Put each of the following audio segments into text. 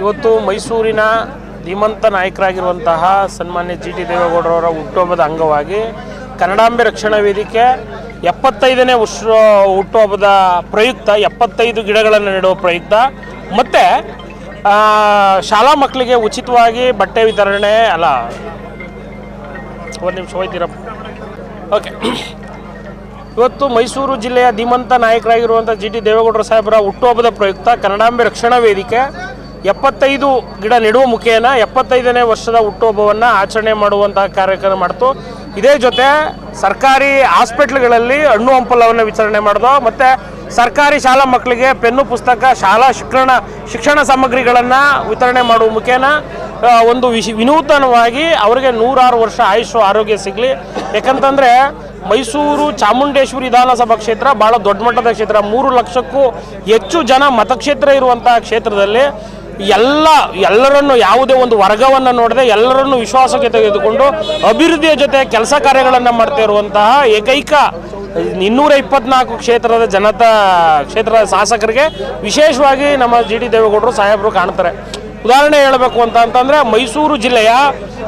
ಇವತ್ತು ಮೈಸೂರಿನ ಧೀಮಂತ ನಾಯಕರಾಗಿರುವಂತಹ ಸನ್ಮಾನ್ಯ ಜಿ ಟಿ ದೇವೇಗೌಡರವರ ಹುಟ್ಟುಹಬ್ಬದ ಅಂಗವಾಗಿ ಕನ್ನಡಾಂಬೆ ರಕ್ಷಣಾ ವೇದಿಕೆ ಎಪ್ಪತ್ತೈದನೇ ವರ್ಷ ಹುಟ್ಟುಹಬ್ಬದ ಪ್ರಯುಕ್ತ, ಎಪ್ಪತ್ತೈದು ಗಿಡಗಳನ್ನು ನೆಡುವ ಪ್ರಯುಕ್ತ. ಮತ್ತು ಶಾಲಾ ಮಕ್ಕಳಿಗೆ ಉಚಿತವಾಗಿ ಬಟ್ಟೆ ವಿತರಣೆ, ಅಲ್ಲ, ಒಂದು ನಿಮಿಷ ಹೋಯ್ತೀರಪ್ಪ ಓಕೆ ಇವತ್ತು ಮೈಸೂರು ಜಿಲ್ಲೆಯ ಧೀಮಂತ ನಾಯಕರಾಗಿರುವಂಥ ಜಿ ಟಿ ದೇವೇಗೌಡರ ಸಾಹೇಬರ ಹುಟ್ಟುಹಬ್ಬದ ಪ್ರಯುಕ್ತ ಕನ್ನಡಾಂಬೆ ರಕ್ಷಣಾ ವೇದಿಕೆ ಎಪ್ಪತ್ತೈದು ಗಿಡ ನೆಡುವ ಮುಖೇನ ಎಪ್ಪತ್ತೈದನೇ ವರ್ಷದ ಹುಟ್ಟುಹಬ್ಬವನ್ನು ಆಚರಣೆ ಮಾಡುವಂತಹ ಕಾರ್ಯಕ್ರಮ ಮಾಡ್ತು. ಇದೇ ಜೊತೆ ಸರ್ಕಾರಿ ಹಾಸ್ಪಿಟ್ಲ್ಗಳಲ್ಲಿ ಹಣ್ಣು ಹಂಪಲವನ್ನು ವಿತರಣೆ ಮಾಡಿದ. ಮತ್ತು ಸರ್ಕಾರಿ ಶಾಲಾ ಮಕ್ಕಳಿಗೆ ಪೆನ್ನು ಪುಸ್ತಕ, ಶಾಲಾ ಶಿಕ್ಷಣ ಶಿಕ್ಷಣ ಸಾಮಗ್ರಿಗಳನ್ನು ವಿತರಣೆ ಮಾಡುವ ಮುಖೇನ ಒಂದು ವಿಶ್, ವಿನೂತನವಾಗಿ ಅವರಿಗೆ ನೂರಾರು ವರ್ಷ ಆಯುಷು ಆರೋಗ್ಯ ಸಿಗಲಿ. ಯಾಕಂತಂದರೆ ಮೈಸೂರು ಚಾಮುಂಡೇಶ್ವರಿ ವಿಧಾನಸಭಾ ಕ್ಷೇತ್ರ ಭಾಳ ದೊಡ್ಡ ಮಟ್ಟದ ಕ್ಷೇತ್ರ. ಮೂರು ಲಕ್ಷಕ್ಕೂ ಹೆಚ್ಚು ಜನ ಮತಕ್ಷೇತ್ರ ಇರುವಂತಹ ಕ್ಷೇತ್ರದಲ್ಲಿ ಎಲ್ಲ, ಎಲ್ಲರನ್ನು ಯಾವುದೇ ಒಂದು ವರ್ಗವನ್ನು ನೋಡದೆ ಎಲ್ಲರನ್ನು ವಿಶ್ವಾಸಕ್ಕೆ ತೆಗೆದುಕೊಂಡು ಅಭಿವೃದ್ಧಿಯ ಜೊತೆ ಕೆಲಸ ಕಾರ್ಯಗಳನ್ನು ಮಾಡ್ತಾ ಇರುವಂತಹ ಏಕೈಕ ಇನ್ನೂರ ಇಪ್ಪತ್ನಾಲ್ಕು ಕ್ಷೇತ್ರದ ಜನತಾ, ಕ್ಷೇತ್ರದ ಶಾಸಕರಿಗೆ ವಿಶೇಷವಾಗಿ ನಮ್ಮ ಜಿ ಡಿ ದೇವೇಗೌಡರು ಸಾಹೇಬರು ಕಾಣ್ತಾರೆ. ಉದಾಹರಣೆ ಹೇಳಬೇಕು ಅಂತ ಅಂತಂದರೆ ಮೈಸೂರು ಜಿಲ್ಲೆಯ,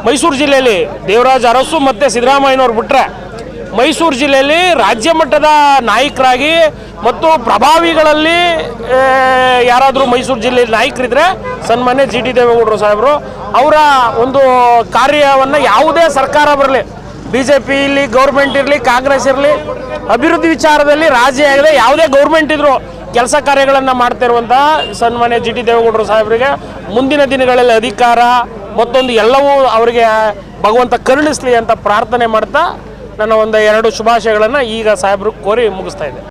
ಮೈಸೂರು ಜಿಲ್ಲೆಯಲ್ಲಿ ದೇವರಾಜ ಅರಸು ಮತ್ತು ಸಿದ್ದರಾಮಯ್ಯನವ್ರು ಬಿಟ್ಟರೆ ಮೈಸೂರು ಜಿಲ್ಲೆಯಲ್ಲಿ ರಾಜ್ಯ ಮಟ್ಟದ ನಾಯಕರಾಗಿ ಮತ್ತು ಪ್ರಭಾವಿಗಳಲ್ಲಿ ಯಾರಾದರೂ ಮೈಸೂರು ಜಿಲ್ಲೆಯಲ್ಲಿ ನಾಯಕರಿದ್ದರೆ ಸನ್ಮಾನ್ಯ ಜಿ ಟಿ ದೇವೇಗೌಡರು ಸಾಹೇಬರು ಅವರ ಒಂದು ಕಾರ್ಯವನ್ನು ಯಾವುದೇ ಸರ್ಕಾರ ಬರಲಿ ಬಿ ಜೆ ಪಿ ಇಲ್ಲಿ ಗೌರ್ಮೆಂಟ್ ಇರಲಿ, ಕಾಂಗ್ರೆಸ್ ಇರಲಿ, ಅಭಿವೃದ್ಧಿ ವಿಚಾರದಲ್ಲಿ ರಾಜಿ ಆಗದೆ ಯಾವುದೇ ಗೌರ್ಮೆಂಟ್ ಇದ್ರು ಕೆಲಸ ಕಾರ್ಯಗಳನ್ನು ಮಾಡ್ತಾ ಇರುವಂತಹ ಸನ್ಮಾನ್ಯ ಜಿ ಟಿ ದೇವೇಗೌಡರು ಸಾಹೇಬರಿಗೆ ಮುಂದಿನ ದಿನಗಳಲ್ಲಿ ಅಧಿಕಾರ ಮತ್ತೊಂದು ಎಲ್ಲವೂ ಅವರಿಗೆ ಭಗವಂತ ಕರುಣಿಸ್ಲಿ ಅಂತ ಪ್ರಾರ್ಥನೆ ಮಾಡ್ತಾ ನನ್ನ ಒಂದು ಎರಡು ಶುಭಾಶಯಗಳನ್ನು ಈಗ ಸಾಹೇಬ್ರಿಗೆ ಕೋರಿ ಮುಗಿಸ್ತಾ ಇದ್ದೆ.